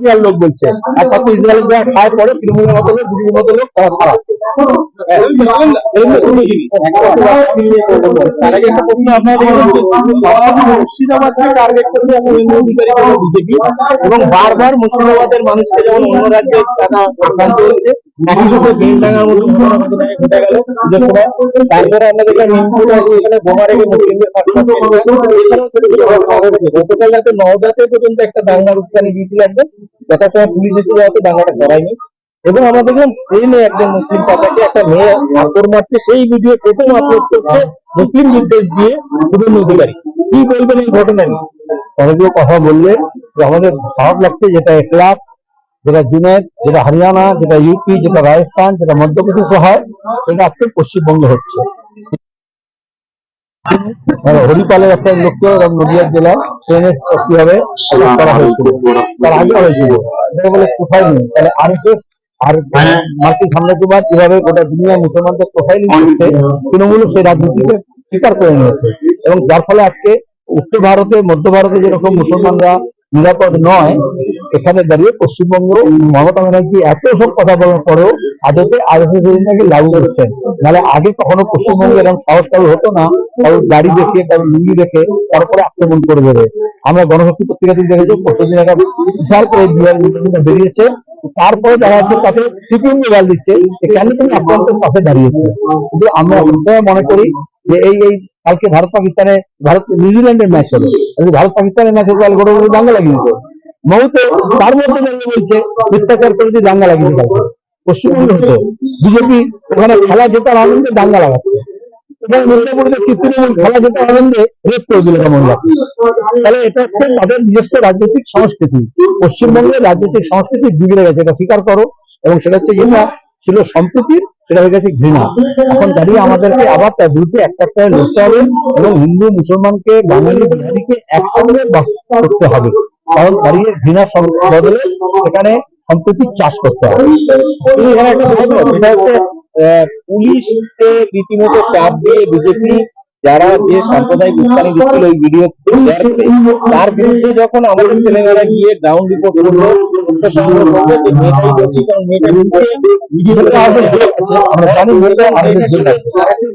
Israel লোক বলছে। একমাত্র ইসরায়েল যারা খায় পরে তৃণমূলের মতো লোক, বিজেপির মতো লোক, তারা ছাড়া। এবং বারবার মুর্শিদাবাদের মানুষকে যেমন অন্য রাজ্যে তারা আক্রান্ত হচ্ছে এবং দেখলাম ট্রেনে একজন মুসলিম পাতাকে একটা মেয়ে আতর মারছে। সেই ভিডিও প্রথম আপলোড করছে মুসলিম নির্দেশ দিয়ে শুভেন্দু অধিকারী কি বলবেন এই ঘটনা নিয়ে অনেকগুলো কথা বললে আমাদের খারাপ লাগছে যেটা একলাখ যেটা জুনাইদ যেটা হরিয়ানা যেটা ইউপি যেটা রাজস্থান যেটা মধ্যপ্রদেশে হয় সেটা আজকে পশ্চিমবঙ্গে হচ্ছে। মানে হরিপালের একটা লোককে এবং নদিয়া জেলা ট্রেনে কীভাবে করা হয়েছিল তার আগে হয়েছিল এটা বলে কোথায় নেই? তাহলে আর আর মার্কিন সাম্রাজ্যবাদ কীভাবে গোটা দুনিয়া মুসলমানদের কোথায় নিয়ে তৃণমূল সেই রাজনীতিকে স্বীকার করে নিয়েছে। এবং যার ফলে আজকে উত্তর ভারতে মধ্য ভারতে যেরকম মুসলমানরা নিরাপদ নয় এখানে দাঁড়িয়ে পশ্চিমবঙ্গ মমতা ব্যানার্জি এত সব কথা বলার পরেও আদতে আরএসএস নাকি লাগু করছেন নাহলে আগে কখনো পশ্চিমবঙ্গে এরকম সাহস কারও হতো না? কারও গাড়ি দেখে কারও লুঙ্গি দেখে, তারপরে আক্রমণ করে দেবে। আমরা গণশক্তি পত্রিকা থেকে দেখেছি পরশুদিন একটা বিশাল করে বিহার বেরিয়েছে। তারপরে দেখা যাচ্ছে তাতে সিপিএম গাল দিচ্ছে কেন তুমি আক্রান্তের পাশে দাঁড়িয়েছে? কিন্তু আমরা মনে করি যে এই এই কালকে ভারত পাকিস্তানে ভারত নিউজিল্যান্ডের ম্যাচ হলো। ভারত পাকিস্তানের ম্যাচ হলো গোটা দাঙ্গা লাগিয়ে মৌতে তার মধ্যে দাঁড়িয়ে বলছে করে দিয়ে দাঙ্গা লাগিয়ে পশ্চিমবঙ্গে হতো। বিজেপি ওখানে খেলা জেতার আনন্দে দাঙ্গা লাগাচ্ছে। মির্জাপুরে তৃণমূল খেলা জেতার আনন্দে রেপ করে দিল তাহলে এটা হচ্ছে তাদের নিজস্ব রাজনৈতিক সংস্কৃতি। পশ্চিমবঙ্গের রাজনৈতিক সংস্কৃতি বিগড়ে গেছে, এটা স্বীকার করো। এবং সেটা হচ্ছে যেটা ছিল সম্প্রীতির সেটা হয়ে গেছে ঘৃণা। এখন দাঁড়িয়ে আমাদেরকে আবার তার বিরুদ্ধে একটা একটা লড়তে হবে এবং হিন্দু, মুসলমানকে, বাঙালি, বিহারিকে একসঙ্গে করতে হবে। কারণ দাঁড়িয়ে ঘৃণা বদলে এখানে সম্প্রীতির চাষ করতে হবে। এখানে একটা সেটা হচ্ছে আহ, পুলিশকে রীতিমতো চাপ দিয়ে বিজেপি যারা যে সাম্প্রদায়িক উস্কানি দিচ্ছিল ওই ভিডিও তার বিরুদ্ধে যখন আমাদের ছেলেমেয়েরা গিয়ে গ্রাউন্ড রিপোর্ট করল আমরা জানি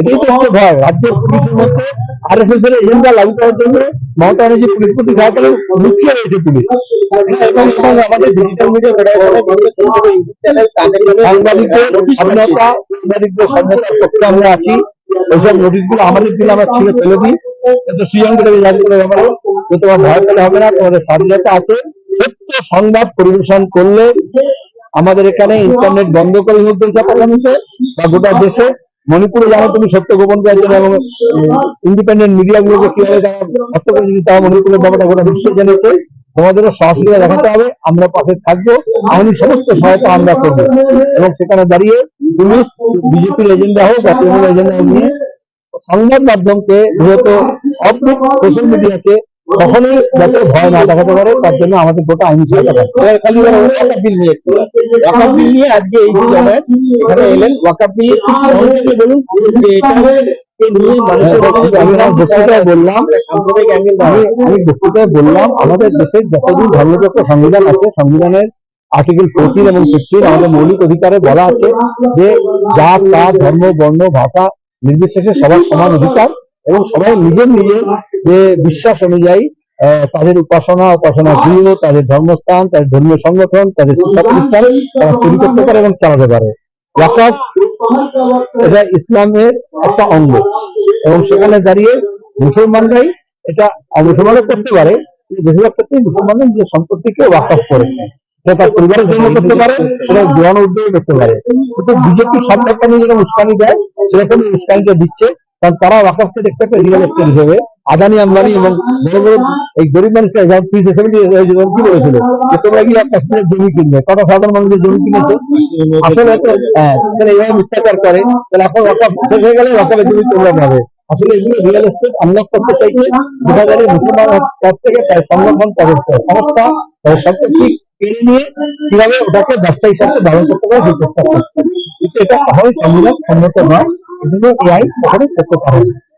এটাই তো হচ্ছে ভয়। রাজ্যের পুলিশের মধ্যে আর এস এস এর এজেন্ডা লাগু করার জন্য মমতা ব্যানার্জি পুলিশ প্রতি যা করে লুকিয়ে রয়েছে পুলিশ। আমাদের ডিজিটাল মিডিয়া সাংবাদিকদের স্বাধীনতা সাংবাদিকদের স্বাধীনতার পক্ষে আমরা আছি। ওইসব নোটিশগুলো আমাদের দিলে আমরা ছিঁড়ে ফেলে দিই। হবে না স্বাধীনতা আছে। সংবাদ পরিবেশন আমাদের এখানে ইন্টারনেট বন্ধ করে হয়েছে বা গোটা দেশে মণিপুরে জানো তুমি সত্য গোপন করার জন্য এবং ইন্ডিপেন্ডেন্ট মিডিয়া গুলোকে কীভাবে তারা হত্যা করে দিতে তারা মণিপুরের ব্যাপারটা গোটা বিশ্ব জেনেছে। তোমাদেরও সহযোগিতা দেখাতে হবে আমরা পাশে থাকব আইনি সমস্ত সহায়তা আমরা করব। এবং সেখানে দাঁড়িয়ে পুলিশ বিজেপির এজেন্ডা হোক বা তৃণমূল এজেন্ডা হোক নিয়ে সংবাদ মাধ্যমকে মূলত অপরিক সোশ্যাল মিডিয়াকে কখনোই যাতে ভয় না দেখাতে পারে তার জন্য আমাদের গোটা আইনি ওয়াকাব বিল নিয়ে আজকে এই যে জামায়াত এখানে এলেন। ওয়াকাব বিল বলুন যে এটাকে নিয়ে মানুষের আমি আমার বক্তৃতায় বললাম। আমি আমি বক্তৃতায় বললাম। আমাদের দেশের যতদিন ধর্মযুক্ত সংবিধান আছে সংবিধানের আর্টিকেল ফোরটিন এবং ফিফটিন আমাদের মৌলিক অধিকারে বলা আছে যে জাত পাত ধর্ম বর্ণ ভাষা নির্বিশেষে সবার সমান অধিকার এবং সবাই নিজের নিজের যে বিশ্বাস অনুযায়ী তাদের উপাসনা উপাসনা গৃহ, তাদের ধর্মস্থান, তাদের ধর্মীয় সংগঠন, তাদের শিক্ষা প্রতিষ্ঠান তারা তৈরি করতে পারে এবং চালাতে পারে। এটা ইসলামের একটা অঙ্গ। এবং সেখানে দাঁড়িয়ে মুসলমানরাই এটা মুসলমানরা করতে পারে বেশিরভাগ ক্ষেত্রে মুসলমানরা নিজের সম্পত্তিকে ওয়াকফ করেছে। সেটা তার পরিবারের জন্য করতে পারে, সেটা জন উদ্যোগে করতে পারে। কিন্তু বিজেপি ব্যাপার নিয়ে যেরকম উস্কানি দেয় সেরকম উস্কানিটা দিচ্ছে। কারণ তারা ওয়াকফকে দেখছে একটা রিয়েল এস্টেট হিসেবে আদানি আম্বানি এবং এই গরিব সেভেন্টি কি বলেছিল? যে তোমরা কি কাশ্মীরের জমি কিনবে? কটা সাধারণ মানুষের জমি কিনেছে আসলে হ্যাঁ তাহলে এইভাবে করে, তাহলে এখন ওয়াকফ শেষ হয়ে গেলে জমি তোমরা পাবে। আসলে এগুলো রিয়েল এস্টেট আনলক করতে চাইছে গেলে মুসলমান তরফ থেকে তাই সংরক্ষণ সংস্থা ঠিক নিয়ে কীভাবে ওটাকে ব্যবসা হিসাবে ব্যবহার করতে পারে সেই চেষ্টা করছে। এটা কখনোই সংবিধান সম্মত নয়। এজন্য এই আইন কখনোই করতে পারে না